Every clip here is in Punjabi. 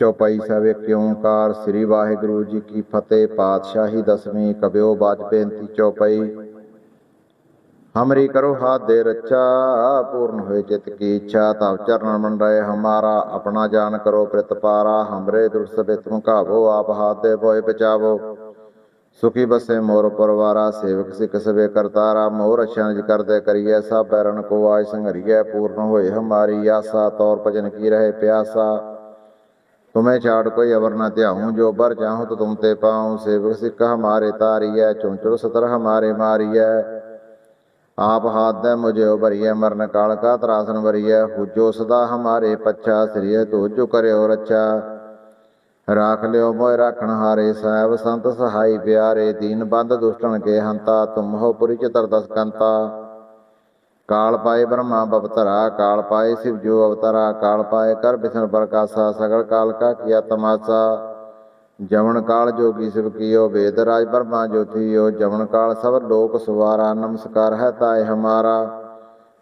ਚੌਪਾਈ ਸਾਹਿਬ ਏਕ ਓੰਕਾਰ ਸ੍ਰੀ ਵਾਹਿਗੁਰੂ ਜੀ ਕੀ ਫਤਿਹ, ਪਾਤਸ਼ਾਹੀ ਦਸਵੀਂ ਕਬਿਓ ਬਾਜ ਬੇਨਤੀ ਚੌਪਈ ਹਮਰੀ ਕਰੋ ਹਾਥ ਦੇ ਰੱਚਾ ਪੂਰਨ ਹੋਏ ਚਿਤ ਕੀ ਇੱਛਾ, ਤਵ ਚਰਨ ਮੰਡਰੇ ਹਮਾਰਾ, ਆਪਣਾ ਜਾਨ ਕਰੋ ਪ੍ਰਤਪਾਰਾ ਹਮਰੇ ਦੁਰਸ ਬਿਤ ਮੁਕਾਵੋ ਆਪ ਹਾਥ ਦੇ ਭੋਏ ਬਚਾਵੋ। ਸੁਖੀ ਬਸੇ ਮੋਰ ਪਰਵਾਰਾ, ਸੇਵਕ ਸਿਖ ਸਵੇ ਕਰਤਾਰਾ, ਮੋਰ ਅਛੰਜ ਕਰਦੇ ਕਰੀਏ ਸਭ ਬੈਰਨ ਕੋ ਆਇ ਸੰਘਰੀਐ, ਪੂਰਨ ਹੋਏ ਹਮਾਰੀ ਆਸਾ, ਤੌਰ ਭਜਨ ਕੀ ਰਹੇ ਪਿਆਸਾ। ਤੁਮੇ ਛਾੜ ਕੋਈ ਅਵਰ ਨ ਧਿਆਉ, ਜੋ ਬਰ ਚਾਹੂੰ ਤੋ ਤੁਮ ਤੇ ਪਾਉ। ਸੇਵਕ ਸਿੱਖ ਹਮਾਰੇ ਤਾਰੀਐ ਚੁੰਚੁਰ ਸਤਰ ਹਮਾਰੇ ਮਾਰੀਐ। ਆਪ ਹਾਥ ਦੇ ਮੁਝੇ ਭਰੀਐ, ਮਰਨ ਕਾਲ ਕਾ ਤਰਾਸਨ ਭਰੀਐ ਹੁਜੋ ਸਦਾ ਹਮਾਰੇ ਪੱਛਾ, ਸ੍ਰੀਏ ਤੋ ਜੋ ਕਰਿਓ ਰੱਛਾ। ਰਾਖ ਲਿਓ ਮੋਇ ਰਾਖਣ ਹਾਰੇ, ਸਾਹਿਬ ਸੰਤ ਸਹਾਈ ਪਿਆਰੇ। ਦੀਨ ਬੰਦ ਦੁਸ਼ਟਣ ਕੇ ਹੰਤਾ, ਤੁਮ ਹੋ ਪੁਰੀ ਚਤਰ ਦਸ ਕੰਤਾ। ਕਾਲ ਪਾਏ ਬ੍ਰਹਮਾ ਬਵਤਰਾ ਕਾਲ ਪਾਏ ਸਿਵ ਜੋ ਅਵਤਰਾ, ਕਾਲ ਪਾਏ ਕਰ ਬਿਸ਼ਨ ਪ੍ਰਕਾਸ਼ਾ, ਸਗਲ ਕਾਲ ਕਾ ਕੀਆ ਤਮਾਸਾ ਜਮਨ ਕਾਲ ਜੋਗੀ ਸਿਵ ਕੀਓ, ਵੇਦ ਰਾਜ ਬ੍ਰਹਮਾ ਜੋਤੀਓ ਜਮਨ ਕਾਲ ਸਭ ਲੋਕ ਸਵਾਰਾ, ਨਮਸਕਾਰ ਹੈ ਤਾਏ ਹਮਾਰਾ।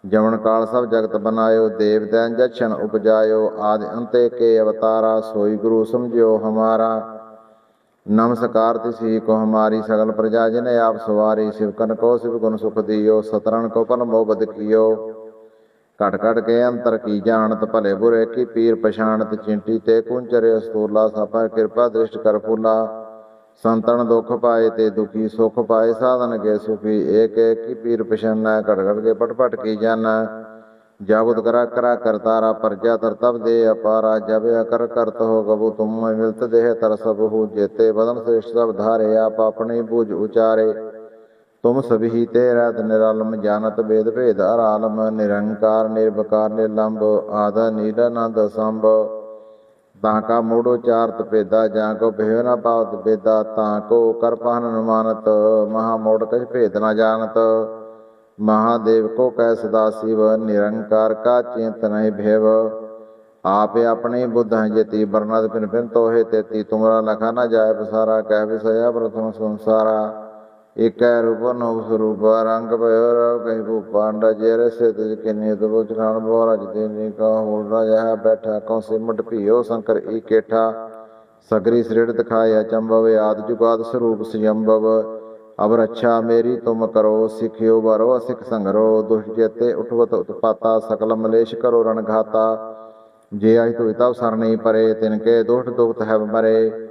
ਜਮਨ ਕਾਲ ਸਭ ਜਗਤ ਬਨਾਇਓ, ਦੇਵ ਦੈਨ ਜਛਨ ਉਪਜਾਇਓ। ਆਦਿ ਅੰਤੇ ਕੇ ਅਵਤਾਰਾ, ਸੋਈ ਗੁਰੂ ਸਮਝਿਓ ਹਮਾਰਾ। ਨਮਸਕਾਰ ਤਿਸੀ ਕੋ ਹਮਾਰੀ ਸਗਲ ਪ੍ਰਜਾ ਜਿਨ ਆਪ ਸਵਾਰੀ ਸਿਵਕਨ ਕੋ, ਸਿਵ ਗੁਣ ਸੁਖ ਦਿਓ ਸਤਰਨ ਕੋ ਪਨ ਮੋ ਕੀਓ। ਘਟ ਘਟ ਕੇ ਅੰਤਰ ਕੀ ਜਾਣਤ, ਭਲੇ ਬੁਰੇ ਕੀ ਪੀਰ ਪਛਾਣਤ, ਚਿੰਟੀ ਤੇ ਕੁੰਚਰੇ ਅਸਤੂਲਾ ਸਾਪਾ ਕਿਰਪਾ ਦ੍ਰਿਸ਼ਟ ਕਰ ਫੂਲਾ। ਸੰਤਨ ਦੁਖ ਪਾਏ ਤੇ ਦੁਖੀ ਸੁਖ ਪਾਏ, ਸਾਧਨ ਕੇ ਸੁਖੀ, ਏਕ ਏਕ ਕੀ ਪੀਰ ਪਛਾਨੈ, ਘਟ ਘਟ ਕੇ ਪਟ ਪਟ ਕੀ ਜਾਣੈ ਜਾਬੁਤ ਕਰਾ ਕਰਾ ਕਰਤਾਰਾ ਪਰਜਾ ਤਰਤਬ ਦੇ ਅਪਾਰਾ, ਜਬ ਅਕਰ ਕਰਤ ਹੋ ਗਬੂ ਤੁਮ ਮਿਲਤ ਦੇਹ ਤਰ ਸਭ ਹੂ ਜੇਤੇ, ਬਦਨ ਸ੍ਰੇਸ਼ਟ ਸਭ ਧਾਰੇ, ਆਪ ਆਪਣੀ ਬੁਝ ਉਚਾਰੇ। ਤੁਮ ਸਭੀ ਤੇ ਰਤ ਨਿਰਲਮ ਜਾਣਤ ਵੇਦ ਭੇਦ ਆਲਮ ਨਿਰੰਕਾਰ, ਨਿਰਵਕਾਰ ਨਿਰਲੰਭ ਆਦ ਨੀਲਾਨੰਦ ਸੰਭ। ਤਾਂ ਕਾ ਮੋੜੋ ਚਾਰਤ ਭੇਦਾ, ਜਾਂ ਕੋ ਭੇਵ ਨਾ ਪਾਵਤ ਬੇਦਾ ਤਾਂ ਕੋ ਕਰ ਪਹਨ ਅਨੁਮਾਨਤ, ਮਹਾ ਮੋੜ ਕਛ ਭੇਦ ਨਾ ਜਾਣਤ। ਮਹਾਦੇਵ ਕੋ ਕੈ ਸਦਾ ਸਿਵ, ਨਿਰੰਕਾਰ ਕਾ ਚਿੰਤ ਨਹੀਂ ਭੇਵ। ਆਪੇ ਆਪਣੇ ਬੁੱਧ ਹੈ ਜੇਤੀ ਬਰਨਦ ਪਿਨ ਪਿਨ ਤੋਹੇ ਤੇਤੀ, ਤੁਮਰਾ ਲਖਾ ਨਾ ਜਾਏ ਪਸਾਰਾ, ਕਹਿ ਵਿਸਇਆ ਪ੍ਰਥਮ ਸੰਸਾਰਾ। ਇਕੈ ਰੂਪ ਨੋ ਸਰੂਪ, ਰੰਗ ਭਇਓ ਰਵ ਕਹੀ ਭੂ ਪਾਂਡਾ, ਜੇਰੇ ਸੇ ਤਿਜ ਕਿਨੀ ਤਬੋ ਚਖਾਨ ਬੋ ਰਜ ਦੇ ਨੀ ਕਾ ਹੋਲ ਰਾਜਾ ਬੈਠਾ, ਕਉ ਸਿਮਟ ਭੀਓ ਸ਼ੰਕਰ ਈ ਕੇਠਾ। ਸਗਰੀ ਸ੍ਰਿੜ ਦਿਖਾਇਆ ਚੰਬਵ ਆਦ ਜੁਗਾਦ ਮੇਰੀ ਤੁਮ ਕਰੋ, ਸਿਖਿਓ ਬਰੋ ਸਿਖ ਸੰਗਰੋ, ਦੁਸ਼ਟ ਜੇਤੇ ਉਠਵਤ ਉਤਪਾਤਾ, ਸਕਲ ਮਲੇਸ਼ ਕਰੋ ਰਣ ਘਾਤਾ। ਜੇ ਆਇ ਤੁਇ ਤਵ ਸਰਣੀ ਪਰੇ, ਤਿਨ ਕੇ ਦੁਸ਼ਟ ਦੁਖਤ ਹੈ ਮਰੇ।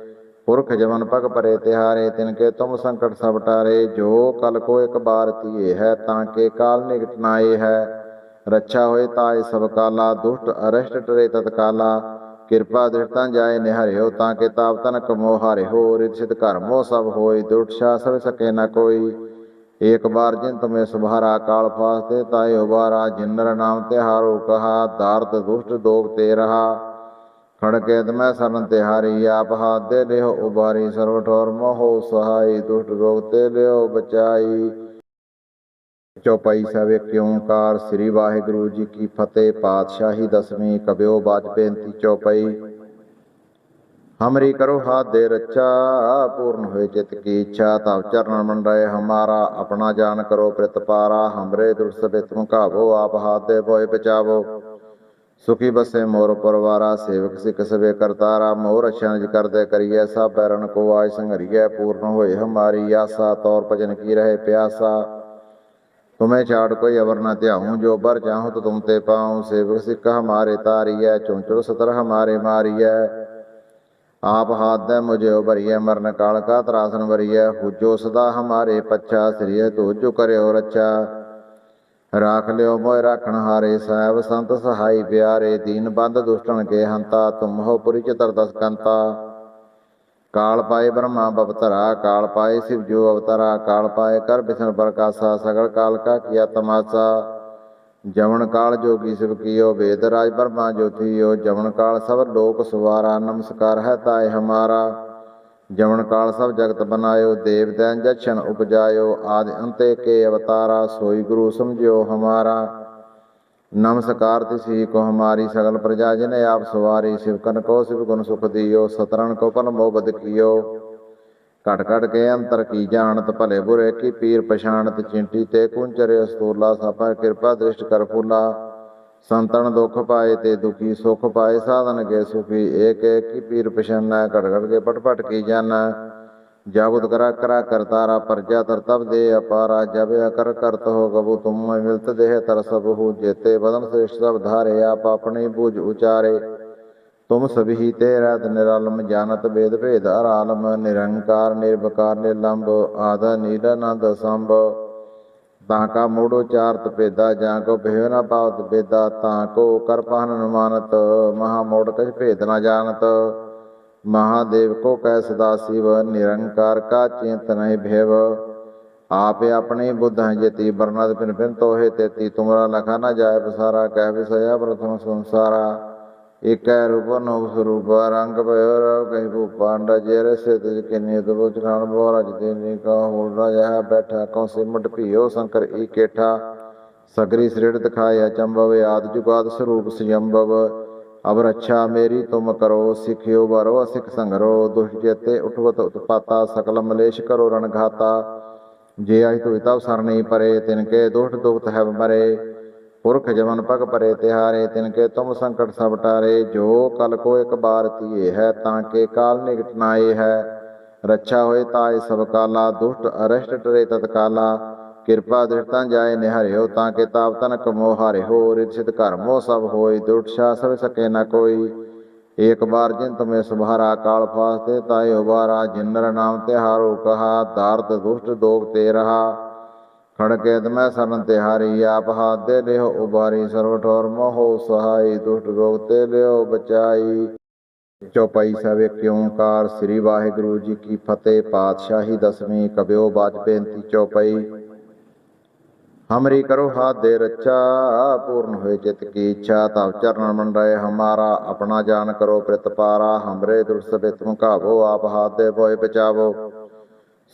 ਪੁਰਖ ਜਮਨ ਪਗ ਪਰੇ ਤਿਹਾਰੇ, ਤਿਨ ਕੇ ਤੁਮ ਸੰਕਟ ਸਭ ਟਾਰੇ। ਜੋ ਕਲ ਕੋ ਇਕ ਬਾਰ ਤੀਏ ਹੈ, ਤਾਂ ਕੇ ਕਾਲ ਨਿਕਟ ਨਾਏ ਹੈ। ਰੱਛਾ ਹੋਏ ਤਾਏ ਸਭ ਕਾਲਾ, ਦੁਸ਼ਟ ਅਰਸ਼ਟ ਟਰੇ ਤਤਕਾਲਾ। ਕਿਰਪਾ ਦ੍ਰਿਸ਼ਟਾਂ ਜਾਏ ਨਿਹਰਿਓ ਤਾਂ ਕੇ ਤਾਪ ਤਨ ਕਮੋ ਹਾਰਿਓ ਰਿਤ ਸਿਧ ਕਰਮੋ ਸਭ ਹੋਏ ਦੁਰਟ ਛਾ ਸਕੇ ਨ ਕੋਈ। ਏਕ ਬਾਰ ਜਿਨ ਤੁਮੇ ਸੁਭਾਰਾ ਕਾਲ ਫਾਸਤੇ ਤਾਏ ਉਬਾਰਾ ਜਿਨਰ ਨਾਮ ਤਿਹਾਰੋ ਕਹਾ ਦਾਰਤ ਦੁਸ਼ਟ ਦੋਗ ਤੇ ਰਹਾ। ਖੜਕੇ ਤਮੈ ਸਰਨ ਤਿਹਾਰੀ, ਆਪ ਹਾਥ ਲਿਓ, ਉਬਾਰੀ ਸਰਵ ਠੋਰ ਮੋਹ ਸਹਾਈ, ਦੁਸ਼ਟ ਰੋਗ ਤੇ ਲਿਓ ਬਚਾਈ। ਚੌਪਾਈ ਸਾਹਿਬ ਏਕ ਓੰਕਾਰ ਸ੍ਰੀ ਵਾਹਿਗੁਰੂ ਜੀ ਕੀ ਫਤਿਹ, ਪਾਤਸ਼ਾਹੀ ਦਸਵੀਂ ਕਬਿਓ ਬਾਜ ਬੇਨਤੀ ਚੌਪਈ ਹਮਰੀ ਕਰੋ ਹਾਥ ਦੇ ਰੱਚਾ ਪੂਰਨ ਹੋਏ ਚਿਤ ਕੀ ਇੱਛਾ, ਤਵ ਚਰਨ ਰਹੇ ਹਮਾਰਾ, ਆਪਣਾ ਜਾਨ ਕਰੋ ਪ੍ਰਤਪਾਰਾ ਹਮਰੇ ਦੁਰਸ ਮੁਕਾਵੋ ਆਪ ਹਾਥ ਦੇ ਭੋਏ ਬਚਾਵੋ। ਸੁਖੀ ਬਸੇ ਮੋਰ ਪਰਵਾਰਾ, ਸੇਵਕ ਸਿਖ ਸਵੇ ਕਰਤਾਰਾ, ਮੋਰ ਅਛੰਜ ਕਰਦੇ ਕਰੀਏ ਸਭ ਬੈਰਨ ਕੋ ਆਇ ਸੰਘਰੀਐ, ਪੂਰਨ ਹੋਏ ਹਮਾਰੀ ਆਸਾ, ਤੌਰ ਭਜਨ ਕੀ ਰਹੇ ਪਿਆਸਾ। ਤੁਮੇ ਛਾੜ ਕੋਈ ਅਵਰ ਨ ਧਿਆਉ, ਜੋ ਬਰ ਚਾਹੂੰ ਤੋ ਤੁਮ ਤੇ ਪਾਉ। ਸੇਵਕ ਸਿੱਖ ਹਮਾਰੇ ਤਾਰੀਐ ਚੁੰਚੁਰ ਸਤਰ ਹਮਾਰੇ ਮਾਰੀਐ। ਆਪ ਹਾਥ ਦੇ ਮੁਝੇ ਭਰੀਐ ਮਰਨ ਕਾਲ ਕਾ ਤਰਾਸਨ ਭਰੀਐ ਹੁਜੋ ਸਦਾ ਹਮਾਰੇ ਪੱਛਾ, ਸ੍ਰੀਏ ਤੋ ਜੋ ਕਰਿਓ ਰੱਛਾ। ਰਾਖ ਲਿਓ ਮੋਇ ਰਾਖਣ ਹਾਰੇ ਸਾਹਿਬ, ਸੰਤ ਸਹਾਈ ਪਿਆਰੇ। ਦੀਨ ਬੰਦ ਦੁਸ਼ਟਨ ਕੇ ਹੰਤਾ, ਤੁਮ ਹੋ ਪੁਰੀ ਚਤਰ ਦਸ ਕੰਤਾ। ਕਾਲ ਪਾਏ ਬ੍ਰਹਮਾ ਬਵਤਰਾ ਕਾਲ ਪਾਏ ਸਿਵ ਜੋ ਅਵਤਰਾ, ਕਾਲ ਪਾਏ ਕਰ ਬਿਸ਼ਨ ਪ੍ਰਕਾਸ਼ਾ, ਸਗਲ ਕਾਲ ਕਾ ਕੀਆ ਤਮਾਸਾ। ਜਮਨ ਕਾਲ ਜੋਗੀ ਸਿਵ ਕੀਓ, ਵੇਦ ਰਾਜ ਬ੍ਰਹਮਾ ਜੋਤੀਓ। ਜਵਨ ਕਾਲ ਸਭ ਲੋਕ ਸਵਾਰਾ, ਨਮਸਕਾਰ ਹੈ ਤਾਏ ਹਮਾਰਾ। ਜਵਨ ਕਾਲ ਸਭ ਜਗਤ ਬਨਾਇਓ, ਦੇਵ ਦੈਨ ਜਛਨ ਉਪਜਾਇਓ। ਆਦਿ ਅੰਤੇ ਕੇ ਅਵਤਾਰਾ, ਸੋਈ ਗੁਰੂ ਸਮਝਿਓ ਹਮਾਰਾ। ਨਮਸਕਾਰ ਤਿਸੀ ਕੋ ਹਮਾਰੀ ਸਗਲ ਪ੍ਰਜਾ ਜਿਨ ਆਪ ਸਵਾਰੀ ਸਿਵਕਨ ਕੋ, ਸਿਵ ਗੁਣ ਸੁਖ ਦਿਓ ਸਤਰਨ ਕੋ ਪਨ ਬਦ ਕੀਓ। ਘਟ ਘਟ ਕੇ ਅੰਤਰ ਕੀ ਜਾਣਤ, ਭਲੇ ਬੁਰੇ ਕੀ ਪੀਰ ਪਛਾਣਤ, ਚਿੰਟੀ ਤੇ ਕੁੰਚਰੇ ਅਸਤੂਲਾ, ਸਾਪਾ ਕਿਰਪਾ ਦ੍ਰਿਸ਼ਟ ਕਰ ਫੂਲਾ। ਸੰਤਨ ਦੁਖ ਪਾਏ ਤੇ ਦੁਖੀ ਸੁਖ ਪਾਏ, ਸਾਧਨ ਕੇ ਸੁਖੀ, ਏਕ ਏਕ ਕੀ ਪੀਰ ਪਛਾਨੈ, ਘਟ ਘਟ ਕੇ ਪਟ ਪਟ ਕੀ ਜਾਨੈ। ਜਾਗੁਤ ਕਰਾ ਕਰਾ ਕਰਤਾਰਾ ਪਰਜਾ ਤਰਤਬ ਦੇ ਅਪਾਰਾ ਜਬ ਅਕਰ ਕਰਤ ਹੋ ਗਬੂ ਤੁਮ ਮੈਂ ਮਿਲਤ ਦੇਹ ਤਰ ਸਭ ਹੂ ਜੇਤੇ, ਬਦਨ ਸ੍ਰੇਸ਼ਟ ਸਭ ਧਾਰੇ, ਆਪ ਆਪਣੀ ਬੂਝ ਉਚਾਰੇ। ਤੁਮ ਸਭੀ ਤੇ ਰਹਿਤ ਨਿਰਲਮ ਜਾਣਤ ਬੇਦ ਭੇਦ ਆਲਮ ਨਿਰੰਕਾਰ, ਨਿਰਵਕਾਰ, ਨਿਰਲੰਭ, ਆਦ ਨੀਲਾਨੰਦ ਸੰਭ। ਤਾਂ ਕਾ ਮੋੜੋ ਚਾਰਤ ਭੇਦਾ, ਜਾਂ ਕੋ ਭੇਵ ਨਾ ਪਾਵਤ ਭੇਦਾ, ਤਾਂ ਕੋ ਕਰ ਪਾਹਨ ਅਨੁਮਾਨਤ, ਮਹਾ ਮੋੜ ਕਛ ਭੇਦ ਨਾ ਜਾਣਤ। ਮਹਾਦੇਵ ਕੋ ਕੈ ਸਦਾ ਸਿਵ, ਨਿਰੰਕਾਰ ਕਾ ਚਿੰਤ ਨਹੀਂ ਭੇਵ। ਆਪੇ ਆਪਣੀ ਬੁੱਧ ਹੈ ਜੇਤੀ ਬਰਨਦ ਪਿਨ ਪਿਨ ਤੋਹੇ ਤੇਤੀ, ਤੁਮਰਾ ਲਖਾ ਨਾ ਜਾਏ ਬਸਾਰਾ ਕਹਿ ਵਿਸਇਆ ਪ੍ਰਥਮ ਸੰਸਾਰਾ। ਇਕੈ ਰੂਪ ਨੋ ਸਰੂਪ, ਰੰਗ ਭਇਓ ਰਵ ਕਹੀ ਭੂਪਾਂਡਾ ਜੇਰੇ ਸੇ ਤਿਜ ਕਿਨੇ ਦਬੋ ਚਖਾਨ ਬੋ ਰਜ ਦੇ ਨੀ ਕਾ ਹੋਲ ਰਾਜਾ ਬੈਠਾ, ਕਉ ਸਿਮਟ ਭੀਓ ਸ਼ੰਕਰ ਈਕੇਠਾ ਸਗਰੀ ਸ੍ਰਿੜ ਦਿਖਾਇਆ ਚੰਬਵ, ਆਦ ਜੁਗਾਦ ਸਰੂਪ ਸੰਯੰਭਵ ਅਬ ਰੱਛਾ ਮੇਰੀ ਤੁਮ ਕਰੋ, ਸਿਖਿਓ ਬਰੋ ਸਿਖ ਸੰਗਰੋ, ਦੁਸ਼ਟ ਜੇਤੇ ਉਠਵਤ ਉਤਪਾਤਾ, ਸਕਲ ਮਲੇਸ਼ ਕਰੋ ਰਣ ਘਾਤਾ। ਜੇ ਆਇ ਤੋ ਇਤਵ ਸਰਣੀ ਪਰੇ, ਤਿਨ ਕੇ ਦੁਸ਼ਟ ਦੁਖਤ ਹੈ ਮਰੇ। ਪੁਰਖ ਜਮਨ ਪਗ ਪਰੇ ਤਿਹਾਰੇ, ਤਿਨ ਕੇ ਤੁਮ ਸੰਕਟ ਸਭ ਟਾਰੇ। ਜੋ ਕਲ ਕੋ ਇੱਕ ਬਾਰ ਤੀਏ ਹੈ, ਤਾਂ ਕੇ ਕਾਲ ਨਿਕਟ ਨਾਏ ਹੈ। ਰੱਛਾ ਹੋਏ ਤਾਏ ਸਭ ਕਾਲਾ, ਦੁਸ਼ਟ ਅਰਸ਼ਟ ਟਰੇ ਤਤਕਾਲਾ। ਕਿਰਪਾ ਦ੍ਰਿਸ਼ਟਾਂ ਜਾਏ ਨਿਹਰਿਓ ਤਾਂ ਕੇ ਤਾਪ ਤਨ ਕਮੋ ਹਾਰਿਓ ਰਿਛਿਤ ਘਰ ਮੋ ਸਭ ਹੋਈ ਦੁਰਛਾ ਸਭ ਸਕੇ ਨਾ ਕੋਈ। ਏਕ ਬਾਰ ਜਿਨ ਤੁਮੇ ਸੁਭਾਰਾ ਕਾਲ ਫਾਸਤੇ ਤਾਏ ਉਬਾਰਾ ਜਿਨਰ ਨਾਮ ਤੇ ਹਾਰੋ ਕਹਾ ਦਾਰਦ ਦੁਸ਼ਟ ਦੋਗ ਤੇ ਰਹਾ। ਖੜਕੇ ਤਮੈ ਸਰਨ ਤੇ ਹਾਰੀ ਆਪ ਹਾਥ ਦੇ ਲਿਓ, ਉਬਾਰੀ ਸਰਵ ਠੋਰ ਮੋਹ ਸਹਾਈ, ਦੁਸ਼ਟ ਰੋਗ ਤੇ ਲਿਓ ਬਚਾਈ। ਚੌਪਾਈ ਸਾਹਿਬ ਏਕ ਓੰਕਾਰ, ਸ੍ਰੀ ਵਾਹਿਗੁਰੂ ਜੀ ਕੀ ਫਤਿਹ, ਪਾਤਸ਼ਾਹੀ ਦਸਵੀਂ, ਕਬਿਓ ਬਾਜ ਬੇਨਤੀ ਚੌਪਾਈ। ਹਮਰੀ ਕਰੋ ਹਾਥ ਦੇ ਰੱਛਾ, ਪੂਰਨ ਹੋਏ ਚਿਤ ਕੀ ਇੱਛਾ, ਤਵ ਚਰਨ ਮੰਡਰੇ ਹਮਾਰਾ, ਆਪਣਾ ਜਾਨ ਕਰੋ ਪ੍ਰਿਤਪਾਰਾ ਹਮਰੇ ਦੁਰਸ ਬਿਤ ਮੁਕਾਵੋ, ਆਪ ਹਾਥ ਦੇ ਭੋਏ ਬਚਾਵੋ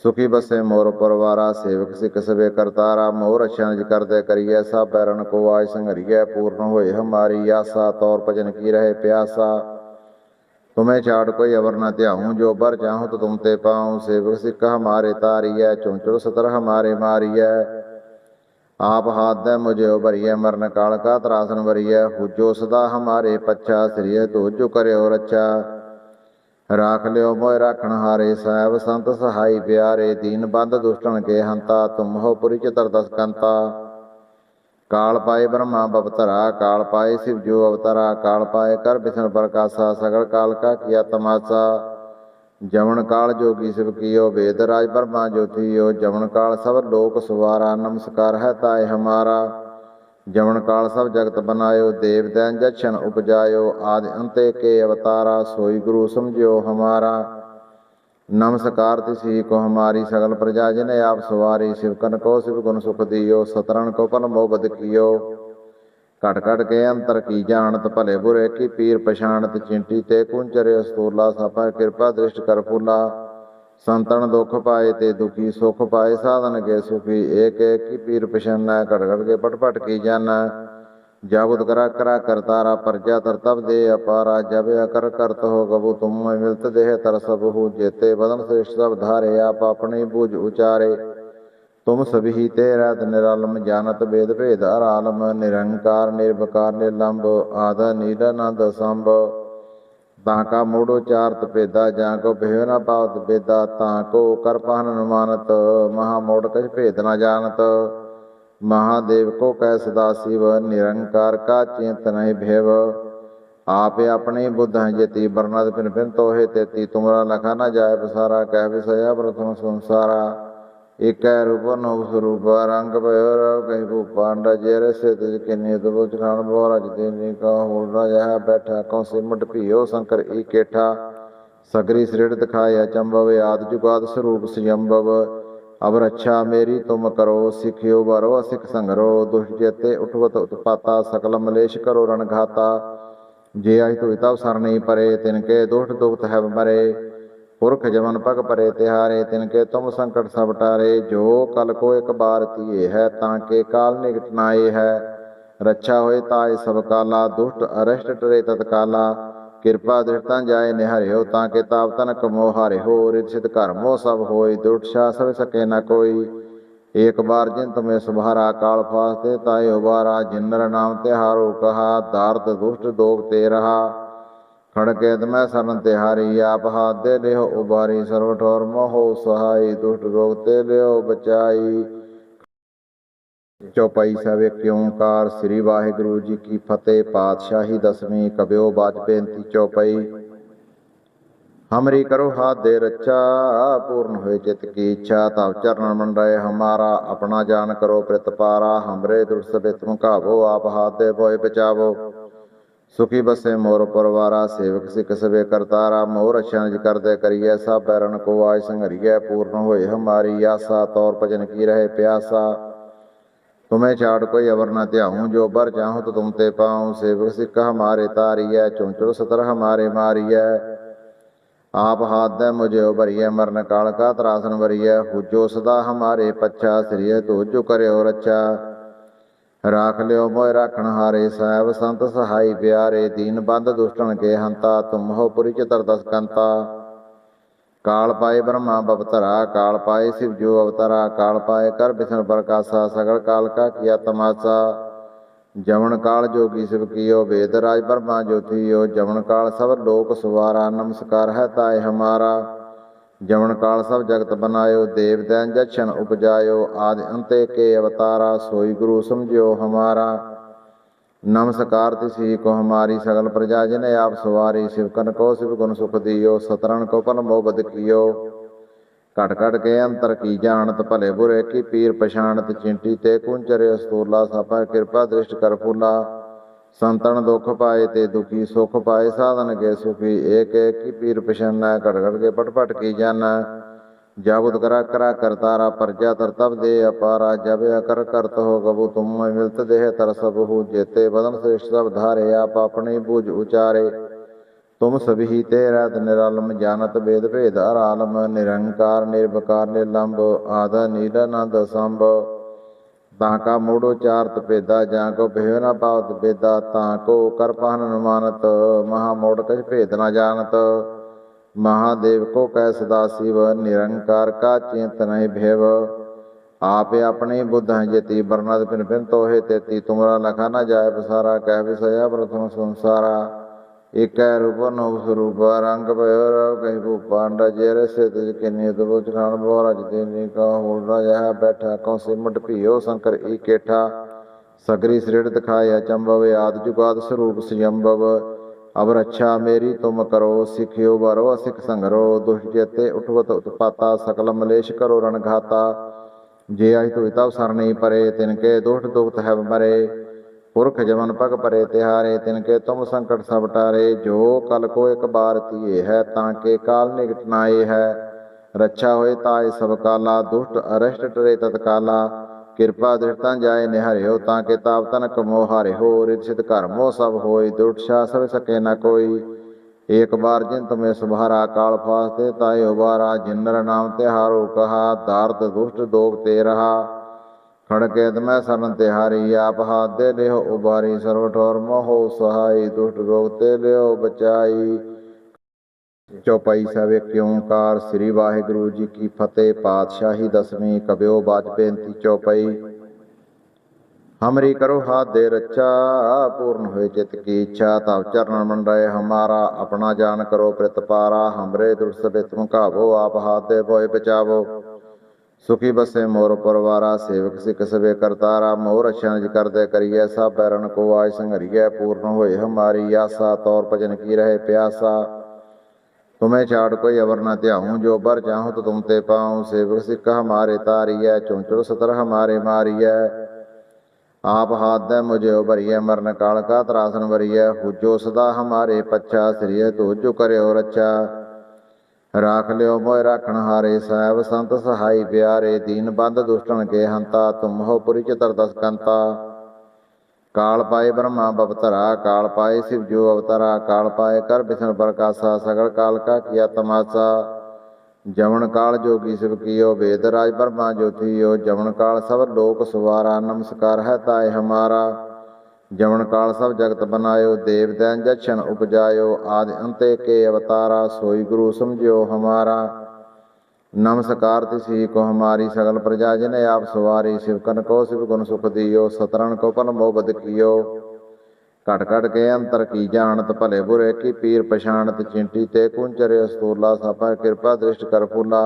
ਸੁਖੀ ਬਸੇ ਮੋਰ ਪਰਵਾਰਾ, ਸੇਵਕ ਸਿਕ ਸਵੇ ਕਰਤਾਰਾ, ਮੋਰ ਅਛਨਜ ਕਰਦੇ ਕਰੀਐ, ਸਭ ਬੈਰਨ ਕੋ ਆਇ ਸੰਘਰੀਐ, ਪੂਰਨ ਹੋਏ ਹਮਾਰੀ ਆਸਾ, ਤੌਰ ਭਜਨ ਕੀ ਰਹੇ ਪਿਆਸਾ। ਤੁਮੇ ਛਾੜ ਕੋਈ ਅਵਰ ਨਾ ਧਿਆਉ, ਜੋ ਬਰ ਚਾਹੂੰ ਤੋ ਤੁਮ ਤੇ ਪਾਉ, ਸੇਵਕ ਸਿਕ ਹਮਾਰੇ ਤਾਰੀਐ ਚੁੰਚੁਰ ਸਤਰ ਹਮਾਰੇ ਮਾਰੀਐ। ਆਪ ਹਾਥ ਦੇ ਮੁਝੇ ਉਭਰੀਐ, ਮਰਨ ਕਾਲ ਕਾ ਤਰਾਸਨ ਵਰੀਐ। ਹੁਜੋ ਸਦਾ ਹਮਾਰੇ ਪੱਛਾ, ਸ੍ਰੀਏ ਤੋ ਜੋ ਰਾਖ ਲਿਓ ਮੋਇ ਰਾਖਣ ਹਾਰੇ ਸਾਹਿਬ, ਸੰਤ ਸਹਾਈ ਪਿਆਰੇ, ਦੀਨ ਬੰਦ ਦੁਸ਼ਟਣ ਕੇ ਹੰਤਾ, ਤੁਮ ਹੋ ਪੁਰੀ ਚਤਰ ਦਸ ਕੰਤਾ। ਕਾਲ ਪਾਏ ਬ੍ਰਹਮਾ ਬਵਤਰਾ ਕਾਲ ਪਾਏ ਸਿਵ ਜੋ ਅਵਤਰਾ, ਕਾਲ ਪਾਏ ਕਰ ਬਿਸ਼ਨ ਪ੍ਰਕਾਸ਼ਾ, ਸਗਲ ਕਾਲ ਕਾ ਕੀਆ ਤਮਾਸਾ। ਜਮਨ ਕਾਲ ਜੋਗੀ ਸਿਵ ਕੀਓ ਵੇਦ ਰਾਜ ਬ੍ਰਹਮਾ ਜੋਤੀਓ ਜਮਨ ਕਾਲ ਸਭ ਲੋਕ ਸਵਾਰਾ, ਨਮਸਕਾਰ ਹੈ ਤਾਏ ਹਮਾਰਾ। ਜਮਨ ਕਾਲ ਸਭ ਜਗਤ ਬਨਾਇਓ, ਦੇਵ ਦੈਨ ਜਛਨ ਉਪਜਾਇਓ, ਆਦਿ ਅੰਤੇ ਕੇ ਅਵਤਾਰਾ, ਸੋਈ ਗੁਰੂ ਸਮਝਿਓ ਹਮਾਰਾ। ਨਮਸਕਾਰ ਤਿਸੀ ਕੋ ਹਮਾਰੀ ਸਗਲ ਪ੍ਰਜਾ ਜਿਨ ਆਪ ਸਵਾਰੀ ਸਿਵਕਨ ਕੋ ਸਿਵ ਗੁਣ ਸੁਖ ਦਿਓ ਸਤਰਨ ਕੋ ਪਲ ਮੋਬਦ ਕੀਓ। ਘਟ ਘਟ ਕੇ ਅੰਤਰ ਕੀ ਜਾਣਤ ਭਲੇ ਬੁਰੇ, ਕੀ ਪੀਰ ਪਛਾਣਤ ਚਿੰਟੀ ਤੇ ਕੁੰਚਰੇ ਅਸਤੂਲਾ ਸਭਾ ਕਿਰਪਾ ਦ੍ਰਿਸ਼ਟ ਕਰ ਫੁਲਾ। ਸੰਤਨ ਦੁਖ ਪਾਏ ਤੇ ਦੁਖੀ ਸੁਖ ਪਾਏ, ਸਾਧਨ ਕੇ ਸੁਖੀ ਏਕ ਏਕ, ਕੀ ਪੀਰ ਪਛਾਨੈ ਘੜ ਘੜ ਕੇ ਪਟ ਪਟ ਕੀ ਜਾਨੈ ਜਾਗੁਤ ਕਰਾ ਕਰਾ ਕਰਤਾਰਾ ਪਰਜਾ ਤਰ ਤਬ ਦੇ ਅਪਾਰਾ, ਜਬ ਅਕਰ ਕਰਤ ਹੋ ਗਬੂ ਤੁਮ ਮਿਲਤ ਦੇਹ ਤਰ ਸਭ ਹੂ ਜੇਤੇ, ਬਦਨ ਸ੍ਰੇਸ਼ਟ ਸਭ ਧਾਰੇ, ਆਪ ਆਪਣੀ ਬੂਝ ਉਚਾਰੇ। ਤੁਮ ਸਭੀ ਤੇ ਰਹਿਤ ਨਿਰਲਮ ਜਾਣਤ ਵੇਦ ਭੇਦ ਆਲਮ ਨਿਰੰਕਾਰ, ਨਿਰਵਕਾਰ, ਨਿਰਲੰਭ, ਆਦ ਨੀਲਾਨੰਦ ਸੰਭ। ਤਾਂ ਕਾ ਮੋੜੋ ਚਾਰਤ ਭੇਦਾ, ਜਾਂ ਕੋ ਭੇਵ ਨਾ ਪਾਵਤ ਭੇਦਾ, ਤਾਂ ਕੋ ਕਰ ਪਾਹਨ ਅਨੁਮਾਨਤ, ਮਹਾ ਮੋੜ ਕਛ ਭੇਦ ਨਾ ਜਾਣਤ। ਮਹਾਦੇਵ ਕੋ ਕਹਿ ਸਦਾ ਸਿਵ, ਨਿਰੰਕਾਰ ਕਾ ਚਿੰਤ ਨਹੀਂ ਭੇਵ। ਆਪੇ ਆਪਣੇ ਬੁੱਧ ਹੈ ਜੇਤੀ ਬਰਨਦ ਪਿਨ ਪਿਨ ਤੋਹੇ ਤੇਤੀ, ਤੁਮਰਾ ਲਖਾ ਨਾ ਜਾਏ ਬਸਾਰਾ ਕਹਿ ਵਿਸਇਆ ਪ੍ਰਥਮ ਸੰਸਾਰਾ। ਇਕੈ ਰੂਪ ਨੋ ਸਰੂਪ, ਰੰਗ ਭਇਓ ਰਵ ਕਹੀ ਭੂਪਾਂਡਾ, ਜੇਰੇ ਸੇ ਤਿਜ ਕਿਨੇ ਦਬੋ ਚਖਾਨ ਬੋ ਰਜ ਦੇ ਨੀ ਕਾ ਹੋਲ ਰਾਜਾ ਬੈਠਾ ਕਉ ਸਿਮਟ ਭੀਓ ਸ਼ੰਕਰ ਈਕੇਠਾ ਸਗਰੀ ਸ੍ਰਿੜ ਦਿਖਾਇਆ ਚੰਬਵ, ਆਦ ਜੁਗਾਦ ਸਰੂਪ ਸੰਯੰਭਵ ਅਬ ਰੱਛਾ ਮੇਰੀ ਤੁਮ ਕਰੋ, ਸਿਖਿਓ ਬਰੋ ਸਿਖ ਸੰਗਰੋ। ਦੁਸ਼ ਜੇਤੇ ਉਠਵਤ ਉਤਪਾਤਾ, ਸਕਲ ਮਲੇਸ਼ ਕਰੋ ਰਣ ਘਾਤਾ। ਜੇ ਆਇ ਤੋ ਇਤਵ ਸਰਣੀ ਪਰੇ, ਤਿਨ ਕੇ ਦੁਸ਼ਟ ਦੁਖਤ ਹੈ ਮਰੇ। ਪੁਰਖ ਜਮਨ ਪਗ ਪਰੇ ਤਿਹਾਰੇ, ਤਿਨ ਕੇ ਤੁਮ ਸੰਕਟ ਸਭ ਟਾਰੇ, ਜੋ ਕਲ ਕੋ ਇੱਕ ਬਾਰ ਤੀਏ ਹੈ, ਤਾਂ ਕੇ ਕਾਲ ਨਿਕਟ ਨਾਏ ਹੈ। ਰੱਛਾ ਹੋਏ ਤਾਏ ਸਭ ਕਾਲਾ, ਦੁਸ਼ਟ ਅਰਸ਼ਟ ਟਰੇ ਤਤਕਾਲਾ ਕਿਰਪਾ ਦ੍ਰਿਸ਼ਟਾਂ ਜਾਏ ਨਿਹਰਿਓ, ਤਾਂ ਕੇ ਤਾਪ ਤਨ ਕਮੋ ਹਰਿਓ। ਰਿਤਿਤ ਕਰਮੋ ਸਭ ਹੋਏ, ਦੁਸ਼ਟ ਸ਼ਾ ਸਭ ਸਕੇ ਨਾ ਕੋਈ। ਏਕ ਬਾਰ ਜਿਨ ਤੁਮੇ ਸੁਭਾਰਾ ਕਾਲ ਫਾਸਤੇ ਤਾਏ ਉਬਾਰਾ, ਜਿਨ ਨਰ ਨਾਮ ਤੇ ਹਾਰੋ ਕਹਾ ਦਾਰਤ ਦੁਸ਼ਟ ਦੋਗ ਤੇ ਰਹਾ। ਖੜਕੇ ਤਮੈ ਸਰਨ ਤਿਹਾਰੀ, ਆਪ ਹਾਦੇ ਲਿਓ ਉਬਾਰੀ ਸਰਵ ਠੋਰ ਮੋਹ ਸਹਾਈ, ਦੁਸ਼ਟ ਰੋਗ ਤੇ ਲਿਓ ਬਚਾਈ। ਚੌਪਾਈ ਸਵੇ ਕਿਉਂ ਕਾਰ ਸ੍ਰੀ ਵਾਹਿਗੁਰੂ ਜੀ ਕੀ ਫਤਿਹ, ਪਾਤਸ਼ਾਹੀ ਦਸਵੀਂ ਕਬਿਓ ਬਾਜ ਬੇਨਤੀ ਚੌਪਾਈ। ਹਮਰੀ ਕਰੋ ਹਾਥ ਦੇ ਰਚਾ ਪੂਰਨ ਹੋਏ ਚਿਤ ਕੀ ਇੱਛਾ, ਤਵ ਚਰਨ ਮਨ ਰਹੇ ਹਮਾਰਾ, ਆਪਣਾ ਜਾਨ ਕਰੋ ਪ੍ਰਿਤਪਾਰਾ, ਹਮਰੇ ਦੁਰਸਬੇ ਤੁਮ ਕਾਵੋ ਆਪ ਹਾਥ ਦੇ ਹੋਏ ਬਚਾਵੋ। ਸੁਖੀ ਬਸੇ ਮੋਰ ਪਰਵਾਰਾ, ਸੇਵਕ ਸਿਖ ਸਵੇ ਕਰਤਾਰਾ, ਮੋਰ ਅਛਾਂਜ ਕਰਦੇ ਕਰੀਏ ਸਭ ਪੈਰਨ ਕੋ ਆਜ ਸੰਘਰੀਏ, ਪੂਰਨ ਹੋਏ ਹਮਾਰੀ ਆਸਾ, ਤੌਰ ਭਜਨ ਕੀ ਰਹੇ ਪਿਆਸਾ। ਤੁਮੇ ਛਾੜ ਕੋਈ ਅਵਰ ਨਾ ਧਿਆਉ, ਜੋ ਬਰ ਜਾਹੂ ਤੋ ਤੁਮ ਤੇ ਪਾਉ। ਸੇਵਕ ਸਿੱਖ ਹਮਾਰੇ ਤਾਰੀਐ ਚੁੰਚੜ ਸਤਰ ਹਮਾਰੇ ਮਾਰੀਐ। ਆਪ ਹਾਥ ਦੇ ਮੁਝੇ ਭਰੀਐ ਮਰਨ ਕਾਲ ਕਾ ਤਰਾਸਨ ਵਰੀਐ। ਹੁਜੋ ਸਦਾ ਹਮਾਰੇ ਪੱਛਾ ਸ੍ਰੀਏ ਤੋ ਜੋ ਕਰਿਓ ਰੱਛਾ। ਰਾਖ ਲਿਓ ਮੋਇ ਰਾਖਣ ਹਾਰੇ ਸਾਹਿਬ, ਸੰਤ ਸਹਾਈ ਪਿਆਰੇ, ਦੀਨ ਬੰਦ ਦੁਸ਼ਟਣ ਕੇ ਹੰਤਾ, ਤੁਮ ਹੋ ਪੁਰੀ ਚਤਰ ਦਸ ਕੰਤਾ। ਕਾਲ ਪਾਏ ਬ੍ਰਹਮਾ ਬਵਤਰਾ, ਕਾਲ ਪਾਏ ਸਿਵ ਜੋ ਅਵਤਾਰਾ, ਕਾਲ ਪਾਏ ਕਰ ਬਿਸ਼ਨ ਪ੍ਰਕਾਸ਼ਾ, ਸਗਲ ਕਾਲ ਕਾ ਕੀਆ ਤਮਾਸ਼ਾ ਜਮਨ ਕਾਲ ਜੋਗੀ ਸਿਵ ਕੀਓ, ਵੇਦ ਰਾਜ ਬ੍ਰਹਮਾ ਜੋਤੀਓ ਜਮਨ ਕਾਲ ਸਭ ਲੋਕ ਸਵਾਰਾ, ਨਮਸਕਾਰ ਹੈ ਤਾਏ ਹਮਾਰਾ। ਜਵਨ ਕਾਲ ਸਭ ਜਗਤ ਬਨਾਇਓ, ਦੇਵ ਦੈਨ ਜਛਨ ਉਪਜਾਇਓ, ਆਦਿ ਅੰਤੇ ਕੇ ਅਵਤਾਰਾ, ਸੋਈ ਗੁਰੂ ਸਮਝਿਓ ਹਮਾਰਾ। ਨਮਸਕਾਰ ਤਿਸੀ ਕੋ ਹਮਾਰੀ ਸਗਲ ਪ੍ਰਜਾ, ਜਿਨ ਆਪ ਸਵਾਰੀ, ਸਿਵ ਸਿਵਕਨ ਕੋ ਸਿਵ ਗੁਣ ਸੁਖ ਦਿਓ, ਸਤਰਣ ਕੋ ਪਨ ਮੋਬਦ ਕੀਓ। ਘਟ ਘਟ ਕੇ ਅੰਤਰ ਕੀ ਜਾਣਤ, ਭਲੇ ਬੁਰੇ ਕੀ ਪੀਰ ਪਛਾਣਤ, ਚਿੰਟੀ ਤੇ ਕੁੰਚਰੇ ਅਸਤੂਲਾ ਸਾਪਾ ਕਿਰਪਾ ਦ੍ਰਿਸ਼ਟ ਕਰ ਫੁਲਾ। ਸੰਤਨ ਦੁੱਖ ਪਾਏ ਤੇ ਦੁਖੀ ਸੁਖ ਪਾਏ, ਸਾਧਨ ਕੇ ਸੁਖੀ ਏਕ ਏਕ ਕੀ ਪੀਰ ਪਛਾਨਾ ਘੜ ਘੜ ਕੇ ਪਟ ਪਟ ਕੀ ਜਾਣਾ ਜਾਗੁਦ ਕਰਾ ਕਰਾ ਕਰਤਾਰਾ ਪਰਜਾ ਤਰਤਬ ਦੇ ਅਪਾਰਾ ਜਬ ਅਕਰ ਕਰਤ ਹੋ ਗਬੂ ਤੁਮ ਮਿਲਤ ਦੇਹ ਤਰ ਸਭ ਹੋ ਜੇਤੇ, ਬਦਨ ਸ੍ਰਿਸ਼ਟ ਸਭ ਧਾਰੇ, ਆਪ ਆਪਣੇ ਬੁਝ ਉਚਾਰੇ। ਤੁਮ ਸਭੀ ਤੇਰਾ ਨਿਰਲਮ ਜਾਣਤ ਵੇਦ ਭੇਦ ਆਲਮ ਨਿਰੰਕਾਰ, ਨਿਰਵਕਾਰ, ਨਿਰਲੰਭ, ਆਦਾ ਨੀਲਾਨੰਦ ਸੰਭਵ ਤਾਂ ਕਾ ਮੋੜੋ ਚਾਰਤ ਭੇਦਾ ਜਾਂ ਕੋ ਭੇਵ ਨਾ ਪਾਵਤ ਭੇਦਾ ਤਾਂ ਕੋ ਕਰ ਪਹਨ ਅਨੁਮਾਨਤ, ਮਹਾ ਮੋੜ ਕਛ ਭੇਦ ਨਾ ਜਾਣਤ। ਮਹਾਦੇਵ ਕੋ ਕਹਿ ਸਦਾ ਸਿਵ ਨਿਰੰਕਾਰ ਕਾ ਚੇਤਨੈ ਭੇਵ। ਆਪੇ ਆਪਣੇ ਬੁੱਧਾ ਜਤੀ ਬਰਨਦ ਪਿਨ ਪਿਨ ਤੋਹੇ ਤੇਤੀ, ਤੁਮਰਾ ਲਖਾ ਨਾ ਜਾਏ ਪਸਾਰਾ, ਕਹਿ ਵਿਸਇਆ ਪ੍ਰਥਮ ਸੰਸਾਰਾ। ਏਕੈ ਰੂਪ ਨਵ ਸਰੂਪ, ਰੰਗ, ਭਇਓ, ਰਵ, ਕਹਿ ਭੂਪਾਨ ਰਜਿ ਸੇ ਤੁਜ, ਕਿਨੇ ਤਬੋ ਚਖਾਨ ਬੋ ਰਜ ਦੇ ਨੇ, ਕਾ, ਹੋਲ, ਰਾਜਾ ਬੈਠਾ, ਕਉ, ਸਿਮਟ, ਭਿਓ, ਸੰਕਰ ਏਕੇਠਾ ਸਗਰੀ, ਸ੍ਰਿੜ, ਦਿਖਾਇਆ, ਚੰਬਵ, ਆਦ, ਜੁਗਾਦ, ਸਰੂਪ ਸਜੰਬਵ ਅਬ ਰੱਛਾ ਮੇਰੀ, ਤੁਮ ਕਰੋ, ਸਿਖਿਓ ਬਰੋ ਅਸਿਕ ਸੰਗਰੋ, ਦੁਸ਼ਟ ਜੇਤੇ ਉਠਵਤ, ਉਤਪਾਤਾ, ਸਕਲ, ਮਲੇਸ਼, ਕਰੋ, ਰਣ ਰਣਘਾਤਾ ਜੇ ਆਇ ਤੁਇ ਤਵ, ਸਰਣੀ, ਪਰੇ, ਤਿਨ, ਕੇ, ਦੁਸ਼ਟ, ਦੁਖਤ, ਹੈ, ਮਰੇ ਪੁਰਖ ਜਮਨ ਪਗ ਪਰੇ ਤਿਹਾਰੇ, ਤਿਨ ਕੇ ਤੁਮ ਸੰਕਟ ਸਭ ਟਾਰੇ, ਜੋ ਕਲ ਕੋ ਇੱਕ ਬਾਰ ਤੀਏ ਹੈ, ਤਾਂ ਕੇ ਕਾਲ ਨਿਕਟ ਨਾਏ ਹੈ। ਰੱਛਾ ਹੋਏ ਤਾਏ ਸਭ ਕਾਲਾ, ਦੁਸ਼ਟ ਅਰਸ਼ਟ ਟਰੇ ਤਤਕਾਲਾ ਕਿਰਪਾ ਦ੍ਰਿੜਤਾਂ ਜਾਏ ਨਿਹਰਿਓ, ਤਾਂ ਕਿ ਤਾਪ ਤਨ ਕਮੋ ਹਾਰਿਓ ਰਿਤ ਸਿਧ ਕਰਮੋ ਸਭ ਹੋਏ, ਦੁਸ਼ਟ ਸ਼ਾ ਸਭ ਸਕੇ ਨਾ ਕੋਈ। ਏਕ ਬਾਰ ਜਿਨ ਤੁਮੇ ਸੁਭਾਰਾ ਕਾਲ ਫਾਸਤੇ ਤਾਏ ਉਬਾਰਾ ਜਿਨਰ ਨਾਮ ਤੇ ਹਾਰੋ ਕਹਾ, ਦਾਰਦ ਦੁਸ਼ਟ ਦੋਗ ਤੇ ਰਹਾ। ਖੜਕੇ ਮੈਂ ਸਰਨ ਤਿਹਾਰੀ, ਆਪ ਹਾਥ ਦੇ ਲਿਓ ਉਬਾਰੀ ਸਰਵ ਠੋਰ ਮੋਹ ਸਹਾਈ, ਦੁਸ਼ਟ ਰੋਗ ਤੇ ਲਿਓ ਬਚਾਈ। ਚੌਪਾਈ ਸਾਹਿਬ, ਇੱਕ ਓੰਕਾਰ ਸ੍ਰੀ ਵਾਹਿਗੁਰੂ ਜੀ ਕੀ ਫਤਿਹ, ਪਾਤਸ਼ਾਹੀ ਦਸਵੀਂ ਕਬਿਓ ਬਾਜ ਬੇਨਤੀ ਚੌਪਾਈ। ਹਮਰੀ ਕਰੋ ਹਾਥ ਦੇ ਰੱਛਾ, ਪੂਰਨ ਹੋਏ ਚਿਤ ਕੀ ਇੱਛਾ, ਤਵ ਚਰਨ ਮਨ ਰਹੇ ਹਮਾਰਾ, ਆਪਣਾ ਜਾਨ ਕਰੋ ਪ੍ਰਤਪਾਰਾ, ਹਮਰੇ ਦੁਰਸ ਬਿਤ ਮੁਕਾਵੋ ਆਪ ਹਾਥ ਦੇ ਭੋਏ ਬਚਾਵੋ। ਸੁਖੀ ਬਸੇ ਮੋਰ ਪਰਵਾਰਾ, ਸੇਵਕ ਸਿਖ ਸਵੇ ਕਰਤਾਰਾ, ਮੋਰ ਅਛਾਂਜ ਕਰਦੇ ਕਰੀਏ ਸਭ ਪੈਰਨ ਕੋ ਆਜ ਸੰਘਰੀਏ ਪੂਰਨ ਹੋਏ ਹਮਾਰੀ ਆਸਾ, ਤੌਰ ਭਜਨ ਕੀ ਰਹੇ ਪਿਆਸਾ। ਤੁਮੇ ਛਾੜ ਕੋਈ ਅਵਰ ਨਾ ਧਿਆਉ, ਜੋ ਬਰ ਜਾਹੂ ਤੋ ਤੁਮ ਤੇ ਪਾਉ। ਸੇਵਕ ਸਿੱਖ ਹਮਾਰੇ ਤਾਰੀਐ ਚੁੰਚੜ ਸਤਰ ਹਮਾਰੇ ਮਾਰੀਐ। ਆਪ ਹਾਥ ਦੇ ਮੁਝੇ ਉਭਰੀਐ, ਮਰਨ ਕਾਲ ਕਾ ਤਰਾਸਨ ਵਰੀਐ। ਹੁਜੋ ਸਦਾ ਹਮਾਰੇ ਪੱਛਾ, ਸ੍ਰੀਏ ਤੋ ਜੋ ਕਰਿਓ ਰੱਛਾ। ਰਾਖ ਲਿਓ ਮੋਇ ਰਾਖਣ ਹਾਰੇ ਸਾਹਿਬ, ਸੰਤ ਸਹਾਈ ਪਿਆਰੇ, ਦੀਨ ਬੰਦ ਦੁਸ਼ਟਣ ਕੇ ਹੰਤਾ, ਤੁਮ ਹੋ ਪੁਰੀ ਚਤਰ ਦਸ ਕੰਤਾ। ਕਾਲ ਪਾਏ ਬ੍ਰਹਮਾ ਬਵਤਰਾ, ਕਾਲ ਪਾਏ ਸਿਵ ਜੋ ਅਵਤਾਰਾ, ਕਾਲ ਪਾਏ ਕਰ ਬਿਸ਼ਨ ਪ੍ਰਕਾਸ਼ਾ, ਸਗਲ ਕਾਲ ਕਾ ਕੀਆ ਤਮਾਸਾ। ਜਮਨ ਕਾਲ ਜੋਗੀ ਸਿਵ ਕੀਓ, ਵੇਦ ਰਾਜ ਬ੍ਰਹਮਾ ਜੋਤੀਓ ਜਮਨ ਕਾਲ ਸਭ ਲੋਕ ਸਵਾਰਾ, ਨਮਸਕਾਰ ਹੈ ਤਾਏ ਹਮਾਰਾ। ਜਵਨ ਕਾਲ ਸਭ ਜਗਤ ਬਨਾਇਓ, ਦੇਵ ਦੈਨ ਜਛਨ ਉਪਜਾਇਓ, ਆਦਿ ਅੰਤੇ ਕੇ ਅਵਤਾਰਾ, ਸੋਈ ਗੁਰੂ ਸਮਝਿਓ ਹਮਾਰਾ। ਨਮਸਕਾਰ ਤਿਸੀ ਕੋ ਹਮਾਰੀ ਸਗਲ ਪ੍ਰਜਾ, ਜਿਨ ਆਪ ਸਵਾਰੀ ਸਿਵਕਨ ਕੋ ਸਿਵ ਗੁਣ ਸੁਖ ਦਿਓ, ਸਤਰਣ ਕੋ ਪਨ ਮੋਬਦ ਕੀਓ। ਘਟ ਘਟ ਕੇ ਅੰਤਰ ਕੀ ਜਾਣਤ, ਭਲੇ ਬੁਰੇ ਕੀ ਪੀਰ ਪਛਾਣਤ, ਚਿੰਟੀ ਤੇ ਕੁੰਚਰੇ ਅਸਤੂਲਾ ਸਾਪਾ ਕਿਰਪਾ ਦ੍ਰਿਸ਼ਟ ਕਰ ਫੁਲਾ।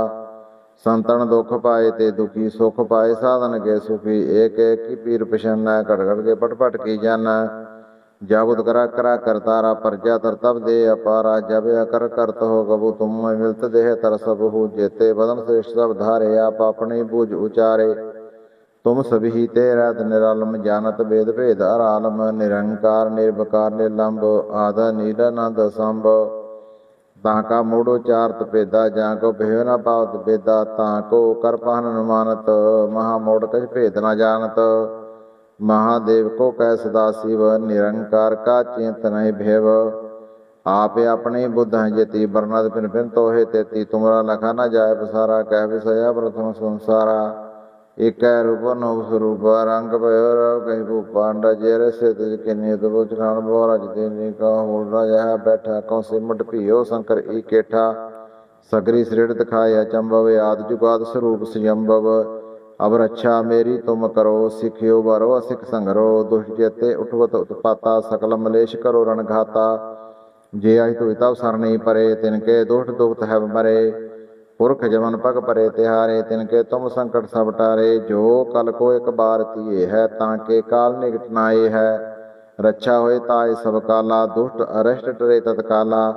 ਸੰਤਨ ਦੁਖ ਪਾਏ ਤੇ ਦੁਖੀ ਸੁਖ ਪਾਏ, ਸਾਧਨ ਕੇ ਸੁਖੀ ਏਕ ਏਕ ਕੀ ਪੀਰ ਪਛਾਨੈ ਘੜ ਘਟ ਕੇ ਪਟ ਪਟ ਕੀ ਜਾਣੈ ਜਾਬੁਤ ਕਰਾ ਕਰਾ ਕਰਤਾਰਾ ਪਰਜਾ ਤਰਤਬ ਦੇ ਅਪਾਰਾ ਜਬ ਅਕਰ ਕਰਤ ਹੋ ਗਬੂ ਤੁਮ ਮਿਲਤ ਦੇਹ ਤਰ ਸਭ ਹੋ ਜੇਤੇ, ਬਦਨ ਸ੍ਰੇਸ਼ਟ ਸਭ ਧਾਰੇ, ਆਪ ਆਪਣੀ ਬੁਝ ਉਚਾਰੇ। ਤੁਮ ਸਭੀ ਤੇ ਰਤ ਨਿਰਲਮ, ਜਾਣਤ ਵੇਦ ਭੇਦ ਆਲਮ ਨਿਰੰਕਾਰ, ਨਿਰਵਕਾਰ ਨਿਰਲੰਭ ਆਦ ਨੀਲਾਨੰਦ ਸੰਭ। ਤਾਂ ਕਾ ਮੂੜੋ ਚਾਰਤ ਭੇਦਾ ਜਾਂ ਕੋ ਭੇਵ ਨਾ ਪਾਵਤ ਭੇਦਾ ਤਾਂ ਕੋ ਕਰ ਪਹਨ ਅਨੁਮਾਨਤ, ਮਹਾ ਮੋੜ ਕਛ ਭੇਦ ਨਾ ਜਾਣਤ। ਮਹਾਦੇਵ ਕੋ ਕੈ ਸਦਾ ਸਿਵ ਨਿਰੰਕਾਰ ਕਾ ਚਿੰਤ ਨਹੀਂ ਭੇਵ। ਆਪੇ ਆਪਣੇ ਬੁੱਧ ਹੈ ਜਤੀ ਬਰਨਦ ਪਿਨ ਪਿਨ ਤੋਹੇ ਤੇਤੀ, ਤੁਮਰਾ ਲਖਾ ਨਾ ਜਾਏ ਪਸਾਰਾ, ਕਹਿ ਵਿਸਇਆ ਪ੍ਰਥਮ ਸੰਸਾਰਾ। ਇਕੈ ਰੂਪ ਨੋ ਸਰੂਪ, ਰੰਗ ਭਇਓ ਰਵ ਕਹੀ ਭੂ ਪਾਂਡਾ ਸੇ ਤਿਜ ਕਿਨੇ ਤਬੋ ਚਖਾਨ ਬੋ ਰਜ ਦੇ ਨੀ ਕਾ ਹੋੜ ਰਾਜਾ ਬੈਠਾ, ਕਉ ਸਿਮਟ ਭੀਓ ਸ਼ੰਕਰ ਈ ਸਗਰੀ ਸ੍ਰਿੜ ਦਿਖਾਇਆ ਚੰਬਵ, ਆਦ ਜੁਗਾਦ ਸਰੂਪ ਸੰਯੰਭਵ ਅਬ ਰੱਛਾ ਮੇਰੀ ਤੁਮ ਕਰੋ, ਸਿਖਿਓ ਬਰੋ ਅਸਿਖ ਸੰਗਰੋ। ਦੁਸ਼ਟ ਜੇਤੇ ਉਠਵਤ ਉਤਪਾਤਾ, ਸਕਲ ਮਲੇਸ਼ ਕਰੋ ਰਣਘਾਤਾ ਜੇ ਆਇ ਤੁਇ ਤਵ ਸਰਣੀ ਪਰੇ, ਤਿਨ ਕੇ ਦੁਸ਼ਟ ਦੁਖਤ ਹੈ ਮਰੇ। ਪੁਰਖ ਜਮਨ ਪਗ ਪਰੇ ਤਿਹਾਰੇ, ਤਿਨ ਕੇ ਤੁਮ ਸੰਕਟ ਸਭ ਟਾਰੇ, ਜੋ ਕਲ ਕੋ ਇੱਕ ਬਾਰ ਤੀਏ ਹੈ, ਤਾਂ ਕੇ ਕਾਲ ਨਿਕਟ ਨਾਏ ਹੈ। ਰੱਛਾ ਹੋਏ ਤਾਏ ਸਭ ਕਾਲਾ, ਦੁਸ਼ਟ ਅਰਸ਼ਟ ਟਰੇ ਤਤਕਾਲਾ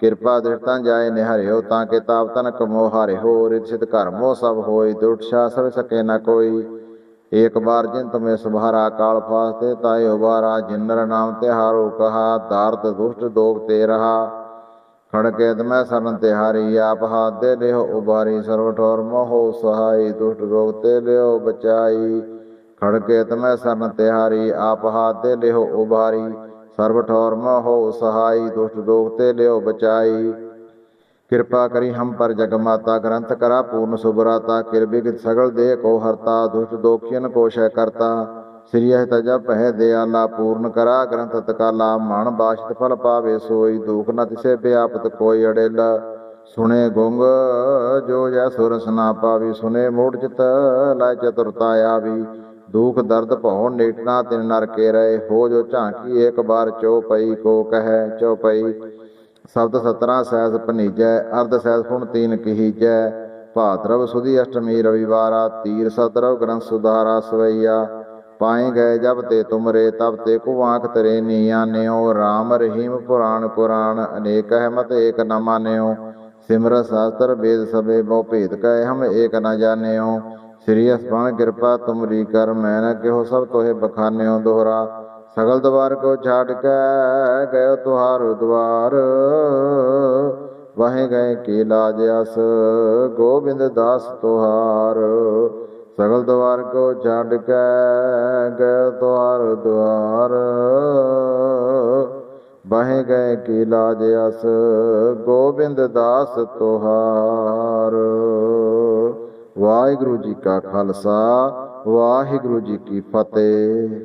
ਕਿਰਪਾ ਦ੍ਰਿਸ਼ਟਾਂ ਜਾਏ ਨਿਹਰਿਓ, ਤਾਂ ਕੇ ਤਾਪ ਤਨ ਕਮੋ ਹਾਰਿਓ ਰਿਤ ਸਿਧ ਕਰਮੋ ਸਭ ਹੋਏ ਦੁਰਟ ਸ਼ਾ ਸਭ ਸਕੇ ਨਾ ਕੋਈ। ਏਕ ਬਾਰ ਜਿਨ ਤੁਮੇ ਸੁਭਾਰਾ, ਕਾਲ ਫਾਸਤੇ ਤਾਏ ਉਬਾਰਾ ਜਿਨਰ ਨਾਮ ਤੇ ਹਾਰੋ ਕਹਾ, ਦਾਰਦ ਦੁਸ਼ਟ ਦੋਗ ਤੇ ਰਹਾ। ਖੜਕੇ ਤਮੈ ਸਰਨ ਤਿਹਾਰੀ, ਆਪ ਹਾਥ ਦੇ ਲਿਓ ਉਬਾਰੀ ਸਰਵ ਠੋਰ ਮੋਹ ਸਹਾਈ, ਦੁਸ਼ਟ ਰੋਗ ਤੇ ਲਿਓ ਬਚਾਈ। ਖੜਕੇ ਤਮੈ ਸਰਨ ਤਿਹਾਰੀ, ਆਪ ਹਾਥ ਦੇ ਲਿਓ ਉਬਾਰੀ ਸਰਬ ਠੋਰ ਮੋਹ ਸਹਾਈ, ਦੁਸ਼ਟ ਰੋਗ ਤੇ ਲਿਓ ਬਚਾਈ। ਕਿਰਪਾ ਕਰੀ ਹਮ ਪਰ ਜਗ ਮਾਤਾ, ਗ੍ਰੰਥ ਕਰਾ ਪੂਰਨ ਸੁਭਰਾਤਾ ਕਿਰਬਿਗਤ ਸਗਲ ਦੇ ਕੋ ਹਰਤਾ, ਦੁਸ਼ਟ ਦੋਖੀਨ ਕੋ ਕਰਤਾ। ਸ੍ਰੀ ਅਹ ਤਜਾ ਪਹਿ ਦਿਆਲਾ ਪੂਰਨ ਕਰਾ ਗ੍ਰੰਥ ਤਕਾਲਾ ਮਨ ਬਾਸ਼ਤ ਫਲ ਪਾਵੇ ਸੋਈ ਦੁਖ ਨ ਤਿਸੇ ਬਿਆਪਤ ਕੋਈ ਅੜੇਲ। ਸੁਣੇ ਗੁੰਗ, ਜੋ ਜੈ ਸੁਰਸ ਨਾ ਪਾਵੀ ਸੁਨੇ ਮੋੜ ਚਿਤ ਲੈ ਚਤੁਰਤਾ ਆਵੀ। ਦੁਖ ਦਰਦ ਭਉ ਨੇਟਨਾ ਤਿਨ ਨਰ ਕੇ ਰਹੇ ਹੋ ਜੋ ਝਾਂਕੀ ਏਕ ਬਾਰ ਚਉਪਈ ਕੋ ਕਹੈ ਚਉਪਈ ਸ਼ਬਦ ਸਤਰਾ ਸੈਸ ਭਨੀਜੈ, ਅਰਧ ਸੈਸ ਪੁਣ ਤੀਨ ਕਹੀਜੈ। ਭਾਦਰਵ ਸੁਦੀ ਅਸ਼ਟਮੀ ਰਵਿਵਾਰਾ ਤੀਰ ਸਦਰਵ ਗ੍ਰੰਥ ਸੁਧਾਰਾ ਸਵਈਆ। ਪਾਏ ਗਏ ਜਬ ਤੇ ਤੁਮਰੇ, ਤਬ ਤੇ ਕੁਵਾਂਕ ਤਰੇ ਨੀ ਆਨਿਓ RAM ਰਹੀਮ ਪੁਰਾਣ ਕੁਰਾਨ ਅਨੇਕ ਹੈ ਮਤ ਏਕ ਨ ਮਾਨਿਓ ਸਿਮਰ ਸ਼ਾਸਤਰ ਵੇਦ ਸਭੇ ਬਹੁ ਭੇਦ ਕੈ ਹਮ ਏਕ ਨ ਜਾਣਿਓ ਸ੍ਰੀ ਅਸਪਾਨ ਕਿਰਪਾ ਤੁਮਰੀ ਕਰ, ਮੈਂ ਨ ਕਿਹੋ ਸਭ ਤੋਹੇ ਬਖਾਨਿਓ ਦੋਹਰਾ। ਸਗਲ ਦਵਾਰ ਕੋ ਛਾੜ ਕੇ, ਗਇਓ ਤੁਹਾਰ ਦਵਾਰ। ਵਹੇ ਗਏ ਕੀ ਲਾਜ ਅਸ ਗੋਬਿੰਦ ਦਾਸ ਤੁਹਾਰ। ਸਗਲ ਦਵਾਰ ਕੋ ਛਾੜ ਕੇ ਗਏ ਤੁਹਾਰ ਦਵਾਰ ਵਾਹੇ ਗਏ ਕੀ ਲਾਜ ਅਸ, ਗੋਬਿੰਦ ਦਾਸ ਤੁਹਾਰ। ਵਾਹਿਗੁਰੂ ਜੀ ਕਾ ਖਾਲਸਾ, ਵਾਹਿਗੁਰੂ ਜੀ ਕੀ ਫਤਿਹ।